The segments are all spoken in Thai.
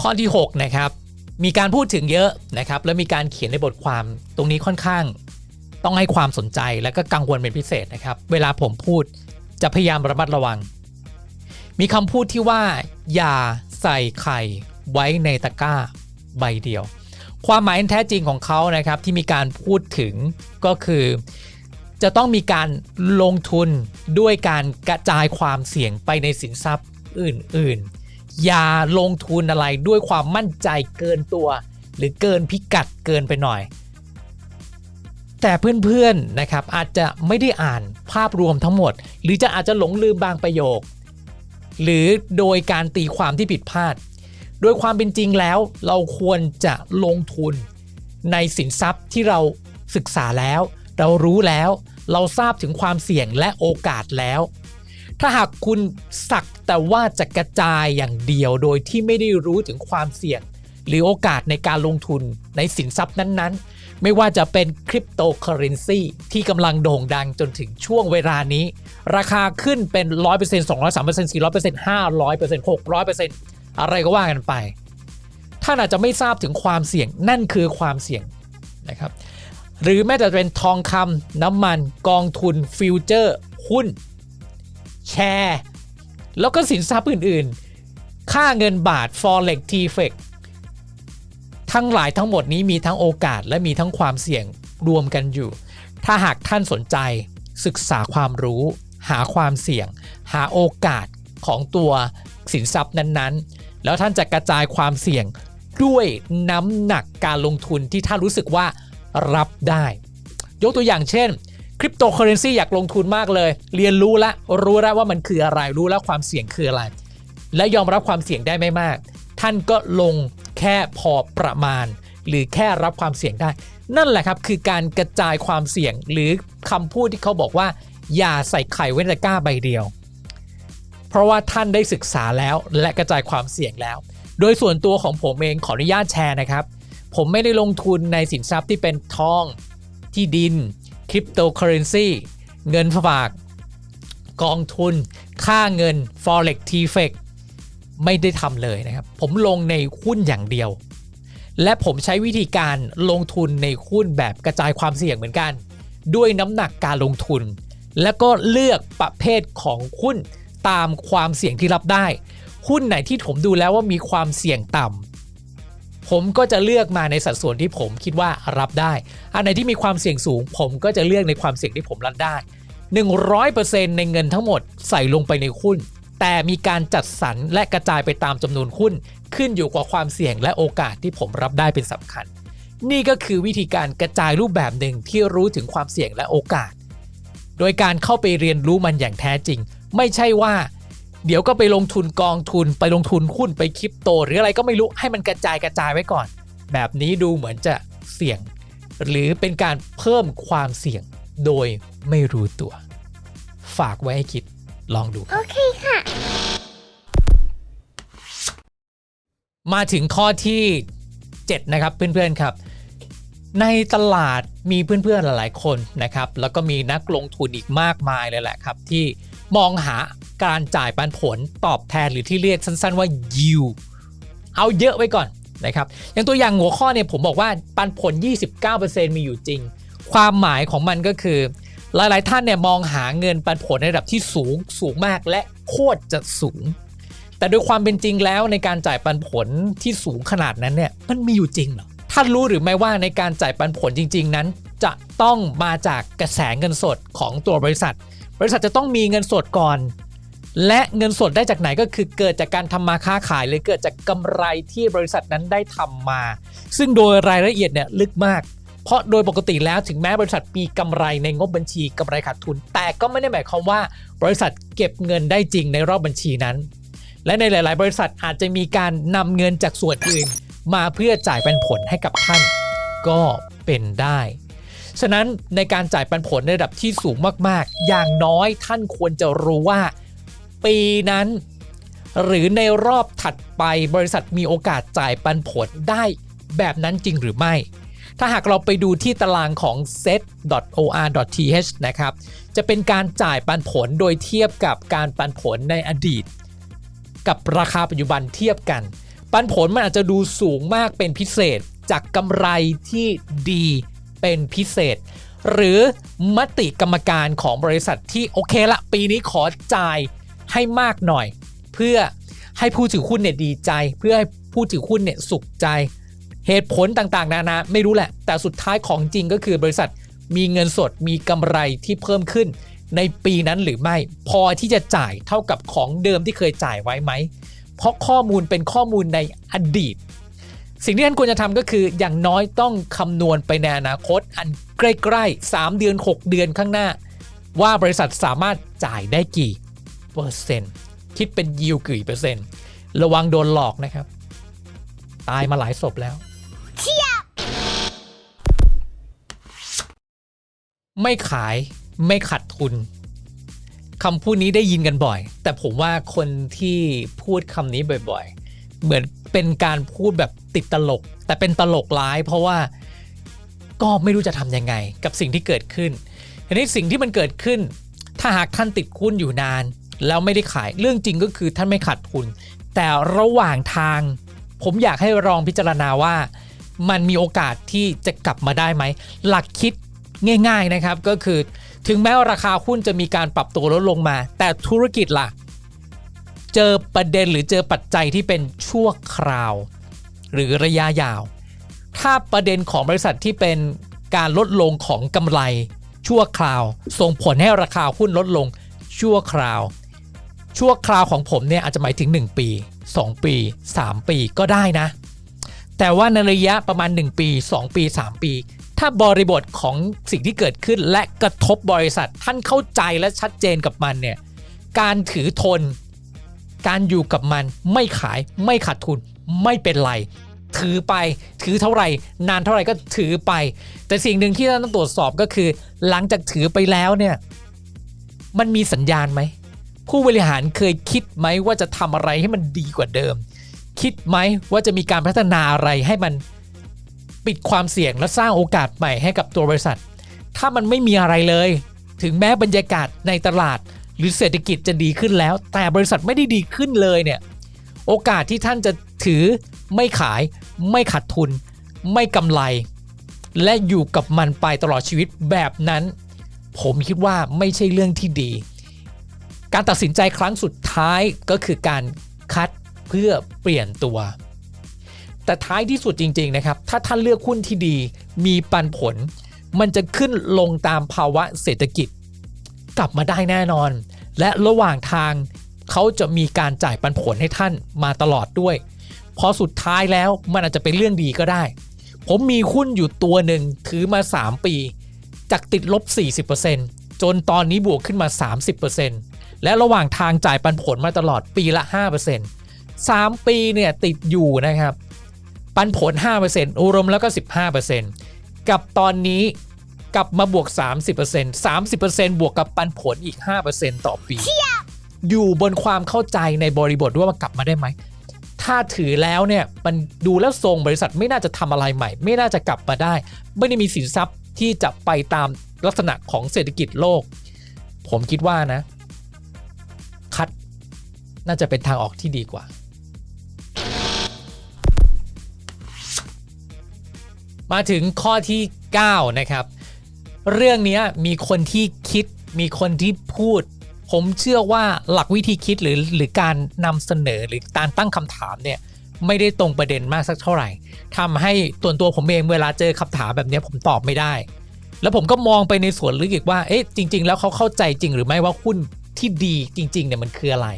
ข้อที่ 6 นะครับ มีการพูดถึงเยอะนะครับ และมีการเขียนในบทความตรงนี้ค่อนข้าง ต้องให้ความสนใจและก็กังวลเป็นพิเศษนะครับ เวลาผมพูดจะพยายามระมัดระวัง มีคำพูดที่ว่า อย่าใส่ไข่ไว้ในตะกร้าใบเดียว ความหมายแท้จริงของเขานะครับที่มีการพูดถึงก็คือ จะต้องมีการลงทุนด้วยการกระจายความเสี่ยงไปในสินทรัพย์อื่นๆ อย่าลงทุนอะไรด้วยความมั่นใจเกินตัว หรือเกินพิกัดเกินไปหน่อย แต่เพื่อนๆนะครับอาจจะไม่ได้อ่านภาพรวมทั้งหมด หรือจะอาจจะหลงลืมบางประโยค หรือโดยการตีความที่ผิดพลาด โดยความเป็นจริงแล้วเราควรจะลงทุนในสินทรัพย์ที่เราศึกษาแล้ว เรารู้แล้ว เราทราบถึงความเสี่ยงและโอกาสแล้ว ถ้าหากคุณสักแต่ว่าจะกระจายอย่างเดียวโดยที่ไม่ได้รู้ถึงความเสี่ยง หรือโอกาสในการลงทุนในสินทรัพย์นั้นๆ ไม่ว่าจะเป็นคริปโตเคอเรนซีที่กำลังโด่งดังจนถึงช่วงเวลานี้ ราคาขึ้นเป็น 100% 200% 300% 500% 600%อะไรก็ว่ากันไป ท่านอาจจะไม่ทราบถึงความเสี่ยงนั่นคือความเสี่ยงนะครับหรือแม้แต่เป็นทองคำน้ำมันกองทุนฟิวเจอร์หุ้น แชร์ แล้วก็สินทรัพย์อื่นๆ ค่าเงินบาท forex t f e x ทั้งหลายทั้งหมดนี้มีทั้งโอกาสและมีทั้งความเสี่ยงรวมกันอยู่ ถ้าหากท่านสนใจศึกษาความรู้ หาความเสี่ยง หาโอกาสของตัวสินทรัพย์นั้นๆ แล้วท่านจะกระจายความเสี่ยงด้วยน้ำหนักการลงทุนที่ท่านรู้สึกว่ารับได้ ยกตัวอย่างเช่น คริปโตเคอเรนซีอยากลงทุนมากเลย เรียนรู้ล้วรู้แล้วว่ามันคืออะไรรู้แล้วความเสี่ยงคืออะไร และยอมรับความเสี่ยงได้ไม่มาก ท่านก็ลงแค่พอประมาณ หรือแค่รับความเสี่ยงได้ นั่นแหละครับคือการกระจายความเสี่ยงหรือคำพูดที่เขาบอกว่า อย่าใส่ไข่ไว้ในตะกร้าใบเดียว เพราะว่าท่านได้ศึกษาแล้วและกระจายความเสี่ยงแล้ว โดยส่วนตัวของผมเองขออนุญาตแชร์นะครับ ผมไม่ได้ลงทุนในสินทรัพย์ที่เป็นทองที่ดิน ริปโตเคอเรนซีเงินฝากกองทุน ค่าเงิน forex t f e x ไม่ได้ทำเลยนะครับ ผมลงในหุ้นอย่างเดียว และผมใช้วิธีการลงทุนในหุ้นแบบกระจายความเสี่ยงเหมือนกัน ด้วยน้ำหนักการลงทุน แล้วก็เลือกประเภทของหุ้นตามความเสี่ยงที่รับได้ หุ้นไหนที่ผมดูแล้วว่ามีความเสี่ยงต่ำ ผมก็จะเลือกมาในสัดส่วนที่ผมคิดว่ารับได้ อันไหนที่มีความเสี่ยงสูง ผมก็จะเลือกในความเสี่ยงที่ผมรับได้ 100%ในเงินทั้งหมดใส่ลงไปในหุ้น แต่มีการจัดสรรและกระจายไปตามจำนวนหุ้น ขึ้นอยู่กับความเสี่ยงและโอกาสที่ผมรับได้เป็นสำคัญ นี่ก็คือวิธีการกระจายรูปแบบหนึ่งที่รู้ถึงความเสี่ยงและโอกาส โดยการเข้าไปเรียนรู้มันอย่างแท้จริง ไม่ใช่ว่า เดี๋ยวก็ไปลงทุนกองทุนไปลงทุนหุ้นไปคริปโต หรืออะไรก็ไม่รู้ให้มันกระจายกระจายไว้ก่อน แบบนี้ดูเหมือนจะเสี่ยง หรือเป็นการเพิ่มความเสี่ยงโดยไม่รู้ตัว ฝากไว้ให้คิดลองดูโอเคค่ะ มาถึงข้อที่ 7 นะครับเพื่อนๆครับ ในตลาดมีเพื่อนๆหลายๆคนนะครับ แล้วก็มีนักลงทุนอีกมากมายเลยแหละครับ ที่มองหา การจ่ายปันผลตอบแทนหรือที่เรียกสั้น ๆว่า yield เอาเยอะไว้ก่อนนะครับอย่างตัวอย่างหัวข้อเนี่ยผมบอกว่าปันผล 29%มีอยู่จริง ความหมายของมันก็คือ หลายๆท่านเนี่ยมองหาเงินปันผลในระดับที่สูงสูงมากและโคตรจะสูง แต่โดยความเป็นจริงแล้วในการจ่ายปันผลที่สูงขนาดนั้นเนี่ยมันมีอยู่จริงเหรอท่านรู้หรือไม่ว่าในการจ่ายปันผลจริง ๆ นั้น จะต้องมาจากกระแสเงินสดของตัวบริษัท บริษัทจะต้องมีเงินสดก่อน และเงินสดได้จากไหนก็คือเกิดจากการทำมาค้าขายหรือเกิดจากกำไรที่บริษัทนั้นได้ทำมา ซึ่งโดยรายละเอียดเนี่ยลึกมาก เพราะโดยปกติแล้วถึงแม้บริษัทมีกำไรในงบบัญชีกำไรขาดทุน แต่ก็ไม่ได้หมายความว่า บริษัทเก็บเงินได้จริงในรอบบัญชีนั้น และในหลาย ๆ บริษัทอาจจะมีการนำเงินจากส่วนอื่น มาเพื่อจ่ายปันผลให้กับท่าน ก็เป็นได้ฉะนั้นในการจ่ายปันผลในระดับที่สูงมาก ๆ อย่างน้อยท่านควรจะรู้ว่า ปีนั้น หรือในรอบถัดไปบริษัทมีโอกาสจ่ายปันผลได้แบบนั้นจริงหรือไม่ ถ้าหากเราไปดูที่ตารางของ set.or.th นะครับ จะเป็นการจ่ายปันผลโดยเทียบกับการปันผลในอดีต กับราคาปัจจุบันเทียบกันปปันผลมันอาจจะดูสูงมากเป็นพิเศษจากกำไรที่ดีเป็นพิเศษ หรือมติกรรมการของบริษัทที่โอเคละปีนี้ขอจ่าย ให้มากหน่อย เพื่อให้ผู้ถือหุ้นเนี่ยดีใจ เพื่อให้ผู้ถือหุ้นเนี่ยสุขใจ เหตุผลต่างๆ นานาไม่รู้แหละ แต่สุดท้ายของจริงก็คือบริษัทมีเงินสดมีกำไรที่เพิ่มขึ้น ในปีนั้นหรือไม่ พอที่จะจ่ายเท่ากับของเดิมที่เคยจ่ายไว้ไหม เพราะข้อมูลเป็นข้อมูลในอดีต สิ่งที่ท่านควรจะทำก็คืออย่างน้อยต้องคำนวณไปในอนาคต อันใกล้ๆ3เดือน 6 เดือนข้างหน้า ว่าบริษัทสามารถจ่ายได้กี่ เปอร์เซ็นต์คิดเป็นยิวกี่เปอร์เซ็นต์ ระวังโดนหลอกนะครับ ตายมาหลายศพแล้ว ไม่ขายไม่ขัดทุนคำพูดนี้ได้ยินกันบ่อย แต่ผมว่าคนที่พูดคำนี้บ่อยๆ เหมือนเป็นการพูดแบบติดตลก แต่เป็นตลกร้าย เพราะว่าก็ไม่รู้จะทำยังไง กับสิ่งที่เกิดขึ้นทีนี้สิ่งที่มันเกิดขึ้น ถ้าหากท่านติดหุ้นอยู่นาน แล้วไม่ได้ขายเรื่องจริงก็คือท่านไม่ขาดทุน แต่ระหว่างทาง ผมอยากให้ลองพิจารณาว่า มันมีโอกาสที่จะกลับมาได้ไหม หลักคิดง่าย ๆนะครับก็คือ ถึงแม้ว่าราคาหุ้นจะมีการปรับตัวลดลงมา แต่ธุรกิจล่ะ เจอประเด็นหรือเจอปัจจัยที่เป็นชั่วคราว หรือระยะยาว ถ้าประเด็นของบริษัทที่เป็นการลดลงของกำไรชั่วคราว ส่งผลให้ราคาหุ้นลดลงชั่วคราว ชั่วคราวของผมเนี่ยอาจจะหมายถึง 1 ปี 2 ปี 3 ปีก็ได้นะ แต่ว่าในระยะประมาณ 1 ปี 2 ปี 3 ปี ถ้าบริบทของสิ่งที่เกิดขึ้นและกระทบบริษัทท่านเข้าใจและชัดเจนกับมันเนี่ยการถือทน การอยู่กับมันไม่ขายไม่ขาดทุนไม่เป็นไร ถือไปถือเท่าไหร่ นานเท่าไหร่ก็ถือไป แต่สิ่งหนึ่งที่เราต้องตรวจสอบก็คือ หลังจากถือไปแล้วเนี่ยมันมีสัญญาณไหม ผู้บริหารเคยคิดไหมว่าจะทำอะไรให้มันดีกว่าเดิม คิดไหมว่าจะมีการพัฒนาอะไรให้มันปิดความเสี่ยงและสร้างโอกาสใหม่ให้กับตัวบริษัท ถ้ามันไม่มีอะไรเลย ถึงแม้บรรยากาศในตลาด หรือเศรษฐกิจจะดีขึ้นแล้ว แต่บริษัทไม่ได้ดีขึ้นเลยเนี่ยโอกาสที่ท่านจะถือไม่ขาย ไม่ขาดทุน ไม่กำไร และอยู่กับมันไปตลอดชีวิตแบบนั้น ผมคิดว่าไม่ใช่เรื่องที่ดี การตัดสินใจครั้งสุดท้ายก็คือการคัดเพื่อเปลี่ยนตัว แต่ท้ายที่สุดจริง ๆ นะครับ ถ้าท่านเลือกหุ้นที่ดีมีปันผล มันจะขึ้นลงตามภาวะเศรษฐกิจ กลับมาได้แน่นอน และระหว่างทางเขาจะมีการจ่ายปันผลให้ท่านมาตลอดด้วย พอสุดท้ายแล้วมันอาจจะเป็นเรื่องดีก็ได้ ผมมีหุ้นอยู่ตัวหนึ่งถือมา 3 ปี จากติดลบ 40%จนตอนนี้บวกขึ้นมา 30% และระหว่างทางจ่ายปันผลมาตลอดปีละ 5% 3 ปีเนี่ยติดอยู่นะครับ ปันผล 5%อุรวมแล้วก็ 15%กับตอนนี้กลับมาบวก 30% 30%บวกกับปันผลอีก 5%ต่อปี อยู่บนความเข้าใจในบริบทด้วยว่ากลับมาได้ไหม ถ้าถือแล้วเนี่ยมันดูแล้วทรงบริษัทไม่น่าจะทำอะไรใหม่ ไม่น่าจะกลับมาได้ ไม่ได้มีสินทรัพย์ที่จะไปตามลักษณะของเศรษฐกิจโลก ผมคิดว่านะ น่าจะเป็นทางออกที่ดีกว่า มาถึงข้อที่ 9 นะครับ เรื่องนี้มีคนที่คิดมีคนที่พูด ผมเชื่อว่าหลักวิธีคิดหรือหรือการนำเสนอหรือการตั้งคำถามเนี่ยไม่ได้ตรงประเด็นมากสักเท่าไหร่ทำให้ตัวตัวผมเองเวลาเจอคำถามแบบนี้ผมตอบไม่ได้ แล้วผมก็มองไปในส่วนลึกอีกว่า เอ๊ะ จริง ๆ แล้วเขาเข้าใจจริงหรือไม่ว่าหุ้นที่ดีจริง ๆ เนี่ยมันคืออะไร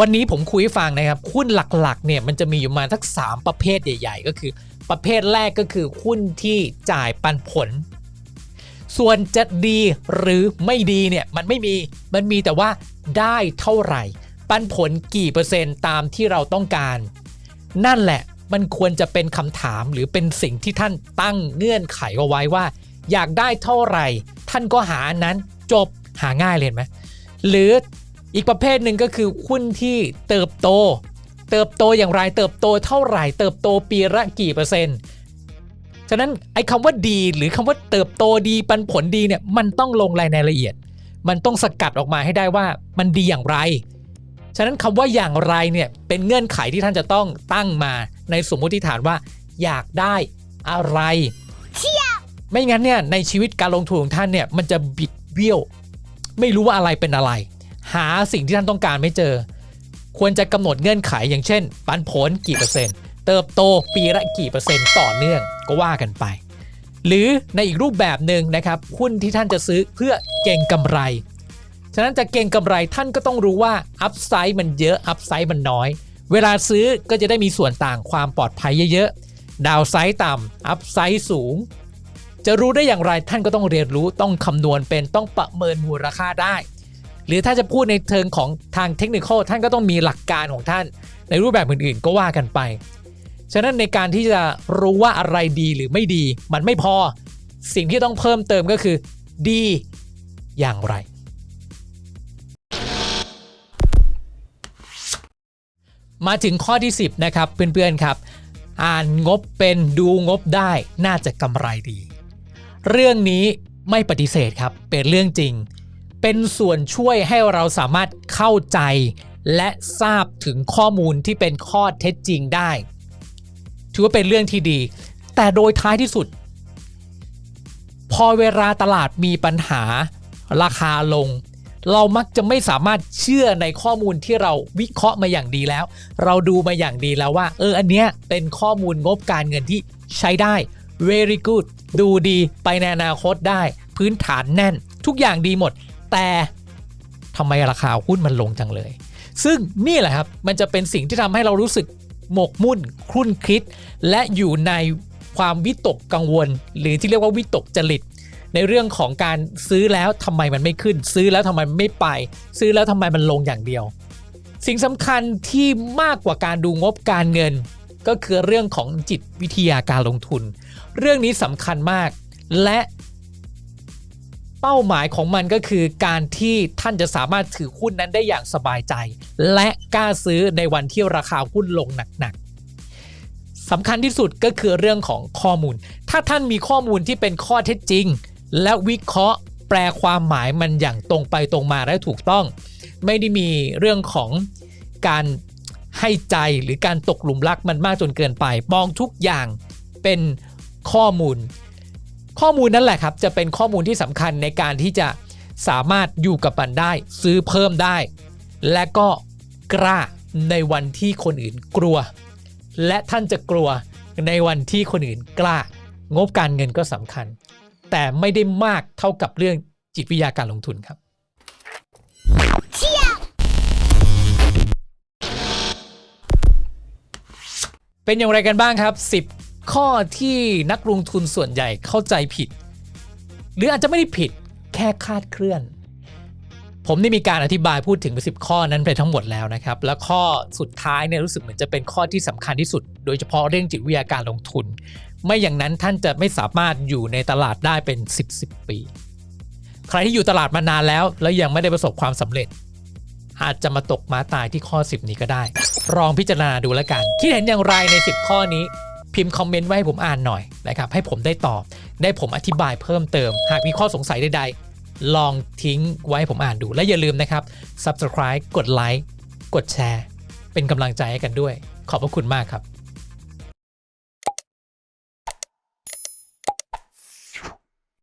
วันนี้ผมคุยให้ฟังนะครับหุ้นหลักๆเนี่ยมันจะมีอยู่มาทัก 3 ประเภทใหญ่ ๆ ก็คือ ประเภทแรกก็คือหุ้นที่จ่ายปันผล ส่วนจะดีหรือไม่ดีเนี่ยมันไม่มีมันมีแต่ว่าได้เท่าไหร่ ปันผลกี่เปอร์เซ็นต์ตามที่เราต้องการ นั่นแหละมันควรจะเป็นคำถามหรือเป็นสิ่งที่ท่านตั้งเงื่อนไขเอาไว้ว่า อยากได้เท่าไหร่ ท่านก็หาอันนั้นจบหาง่ายเลยไหมหรือ อีกประเภทหนึ่งก็คือหุ้นที่เติบโต เติบโตอย่างไรเติบโตเท่าไหร่ เติบโตปีละกี่เปอร์เซ็นต์ฉะนั้นไอ้คำว่าดีหรือคำว่าเติบโตดีปันผลดีเนี่ยมันต้องลงรายในละเอียด มันต้องสกัดออกมาให้ได้ว่ามันดีอย่างไร ฉะนั้นคำว่าอย่างไรเนี่ยเป็นเงื่อนไขที่ท่านจะต้องตั้งมาในสมมติฐานว่า อยากได้อะไรไม่งั้นเนี่ยในชีวิตการลงทุนของท่านเนี่ยมันจะบิดเบี้ยว ไม่รู้ว่าอะไรเป็นอะไร หาสิ่งที่ท่านต้องการไม่เจอ ควรจะกำหนดเงื่อนไขอย่างเช่น ปันผลกี่เปอร์เซ็นต์ เติบโตปีละกี่เปอร์เซ็นต์ต่อเนื่องก็ว่ากันไป หรือในอีกรูปแบบหนึ่งนะครับหุ้นที่ท่านจะซื้อเพื่อเก่งกำไร ฉะนั้นจะเก่งกำไรท่านก็ต้องรู้ว่าอัพไซด์มันเยอะอัพไซด์มันน้อย เวลาซื้อก็จะได้มีส่วนต่างความปลอดภัยเยอะๆดาวไซด์ต่ำอัพไซด์สูงจะรู้ได้อย่างไรท่านก็ต้องเรียนรู้ต้องคำนวณเป็นต้องประเมินมูลค่าได้ หรือถ้าจะพูดในเทิงของทางเทคนิคท่านก็ต้องมีหลักการของท่าน ในรูปแบบอื่นๆ ก็ว่ากันไป ฉะนั้นในการที่จะรู้ว่าอะไรดีหรือไม่ดี มันไม่พอสิ่งที่ต้องเพิ่มเติมก็คือ ดีอย่างไร มาถึงข้อที่ 10 นะครับเพื่อนๆครับ อ่านงบเป็นดูงบได้น่าจะกำไรดี เรื่องนี้ไม่ปฏิเสธครับเป็นเรื่องจริง เป็นส่วนช่วยให้เราสามารถเข้าใจ และทราบถึงข้อมูลที่เป็นข้อเท็จจริงได้ ถือว่าเป็นเรื่องที่ดี แต่โดยท้ายที่สุด พอเวลาตลาดมีปัญหา ราคาลง เรามักจะไม่สามารถเชื่อในข้อมูลที่เราวิเคราะห์มาอย่างดีแล้ว เราดูมาอย่างดีแล้วว่า เอออันเนี้ยเป็นข้อมูลงบการเงินที่ใช้ได้ very good ดูดีไปในอนาคตได้ พื้นฐานแน่น ทุกอย่างดีหมด แต่ทำไมราคาหุ้นมันลงจังเลย ซึ่งนี่แหละครับมันจะเป็นสิ่งที่ทำให้เรารู้สึกหมกมุ่นครุ่นคิด และอยู่ในความวิตกกังวล หรือที่เรียกว่าวิตกจริต ในเรื่องของการซื้อแล้วทำไมมันไม่ขึ้น ซื้อแล้วทำไมไม่ไป ซื้อแล้วทำไมมันลงอย่างเดียว สิ่งสำคัญที่มากกว่าการดูงบการเงิน ก็คือเรื่องของจิตวิทยาการลงทุน เรื่องนี้สำคัญมาก และ เป้าหมายของมันก็คือการที่ท่านจะสามารถถือหุ้นนั้นได้อย่างสบายใจ และกล้าซื้อในวันที่ราคาหุ้นลงหนักๆสำคัญที่สุดก็คือเรื่องของข้อมูล ถ้าท่านมีข้อมูลที่เป็นข้อเท็จจริง และวิเคราะห์แปลความหมายมันอย่างตรงไปตรงมาและถูกต้อง ไม่ได้มีเรื่องของการให้ใจหรือการตกหลุมรักมันมากจนเกินไป มองทุกอย่างเป็นข้อมูล ข้อมูลนั่นแหละครับ จะเป็นข้อมูลที่สำคัญในการที่จะสามารถอยู่กับมันได้ ซื้อเพิ่มได้ และก็กล้าในวันที่คนอื่นกลัว และท่านจะกลัวในวันที่คนอื่นกล้า งบการเงินก็สำคัญ แต่ไม่ได้มากเท่ากับเรื่องจิตวิทยาการลงทุนครับเป็นอย่างไรกันบ้างครับ 10 ข้อที่นักลงทุนส่วนใหญ่เข้าใจผิด หรืออาจจะไม่ได้ผิดแค่คาดเคลื่อน ผมได้มีการอธิบายพูดถึงไป10ข้อนั้นไปทั้งหมดแล้วนะครับ แล้วข้อสุดท้ายเนี่ยรู้สึกเหมือนจะเป็นข้อที่สำคัญที่สุด โดยเฉพาะเรื่องจิตวิทยาการลงทุน ไม่อย่างนั้นท่านจะไม่สามารถอยู่ในตลาดได้เป็น 10 10 ปี ใครที่อยู่ตลาดมานานแล้ว แล้วยังไม่ได้ประสบความสำเร็จอาจจะมาตกม้าตายที่ข้อ 10 นี้ก็ได้ลองพิจารณาดูแล้วกัน คิดเห็นอย่างไรใน 10 ข้อนี้ พิมพ์คอมเมนต์ไว้ให้ผมอ่านหน่อยนะครับให้ผมได้ตอบ ได้ผมอธิบายเพิ่มเติม หากมีข้อสงสัยใดๆ ลองทิ้งไว้ให้ผมอ่านดู และอย่าลืมนะครับ subscribe กดไลค์กดแชร์ เป็นกำลังใจให้กันด้วย ขอบพระคุณมากครับ